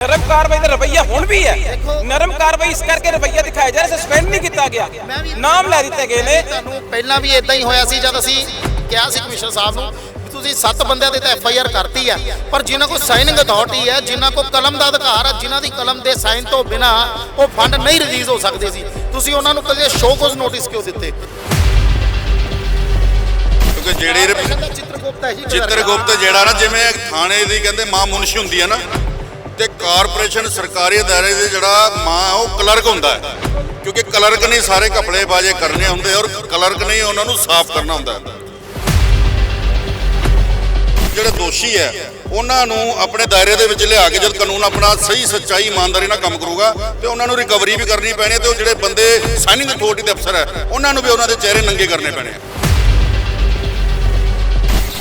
ਨਰਮ ਕਾਰਵਾਈ ਦਾ ਰਵਈਆ ਹੁਣ ਵੀ ਹੈ। ਨਰਮ ਕਾਰਵਾਈ ਇਸ ਕਰਕੇ ਰਵਈਆ ਦਿਖਾਇਆ ਜਾ ਰਿਹਾ ਸਸਪੈਂਡ ਨਹੀਂ ਕੀਤਾ ਗਿਆ। ਨਾਮ ਲੈ ਦਿੱਤੇ ਗਏ ਨੇ। ਤੁਹਾਨੂੰ ਪਹਿਲਾਂ ਵੀ ਇਦਾਂ ਹੀ ਹੋਇਆ ਸੀ ਜਦ ਅਸੀਂ ਕਿਹਾ ਸੀ ਕਮਿਸ਼ਨਰ ਸਾਹਿਬ ਨੂੰ ਵੀ ਤੁਸੀਂ ਸੱਤ ਬੰਦਿਆਂ ਦੇ ਤਾਂ ਐਫ ਆਈ ਆਰ ਕਰਤੀ ਆ ਪਰ ਜਿਨ੍ਹਾਂ ਕੋਲ ਸਾਈਨਿੰਗ ਅਥਾਰਟੀ ਹੈ ਜਿਨ੍ਹਾਂ ਕੋਲ ਕਲਮ ਦਾ ਅਧਿਕਾਰ ਹੈ ਜਿਨ੍ਹਾਂ ਦੀ ਕਲਮ ਦੇ ਸਾਈਨ ਤੋਂ ਬਿਨਾ ਉਹ ਫੰਡ ਨਹੀਂ ਰਿਲੀਜ਼ ਹੋ ਸਕਦੇ ਸੀ। ਤੁਸੀਂ ਉਹਨਾਂ ਨੂੰ ਕਦੇ ਸ਼ੋਅ ਕੋਜ਼ ਨੋਟਿਸ ਕਿਉਂ ਦਿੱਤੇ? ਕਿਉਂਕਿ ਜਿਹੜੇ ਚਿੱਤਰਗੁਪਤ ਹੈ ਜੀ ਚਿੱਤਰਗੁਪਤ ਜਿਹੜਾ ਨਾ ਜਿਵੇਂ ਥਾਣੇ ਦੀ ਕਹਿੰਦੇ ਮਾਂ ਮੁਨਸ਼ੀ ਹੁੰਦੀ ਹੈ ਨਾ ਤੇ ਕਾਰਪੋਰੇਸ਼ਨ ਸਰਕਾਰੀ ਅਦਾਰੇ ਦੇ ਜਿਹੜਾ ਮਾਂ, ਉਹ ਕਲਰਕ ਹੁੰਦਾ ਹੈ। ਕਿਉਂਕਿ ਕਲਰਕ ਨੇ ਸਾਰੇ ਕਪੜੇ ਬਾਜੇ ਕਰਨੇ ਹੁੰਦੇ ਔਰ ਕਲਰਕ ਨਹੀਂ ਉਹਨਾਂ ਨੂੰ ਸਾਫ਼ ਕਰਨਾ ਹੁੰਦਾ। ਜਿਹੜੇ ਦੋਸ਼ੀ ਹੈ, ਉਹਨਾਂ ਨੂੰ ਆਪਣੇ ਦਾਇਰੇ ਦੇ ਵਿੱਚ ਲਿਆ ਕੇ ਜਦ ਕਾਨੂੰਨ ਆਪਣਾ ਸਹੀ, ਸੱਚਾਈ, ਇਮਾਨਦਾਰੀ ਨਾਲ ਕੰਮ ਕਰੂਗਾ ਤੇ ਉਹਨਾਂ ਨੂੰ ਰਿਕਵਰੀ ਵੀ ਕਰਨੀ ਪੈਣੀ ਹੈ ਤੇ ਉਹ ਜਿਹੜੇ ਬੰਦੇ ਸਾਈਨਿੰਗ ਅਥਾਰਟੀ ਦੇ ਅਫਸਰ ਹੈ, ਉਹਨਾਂ ਨੂੰ ਵੀ ਉਹਨਾਂ ਦੇ ਚਿਹਰੇ ਨੰਗੇ ਕਰਨੇ ਪੈਣੇ ਆ।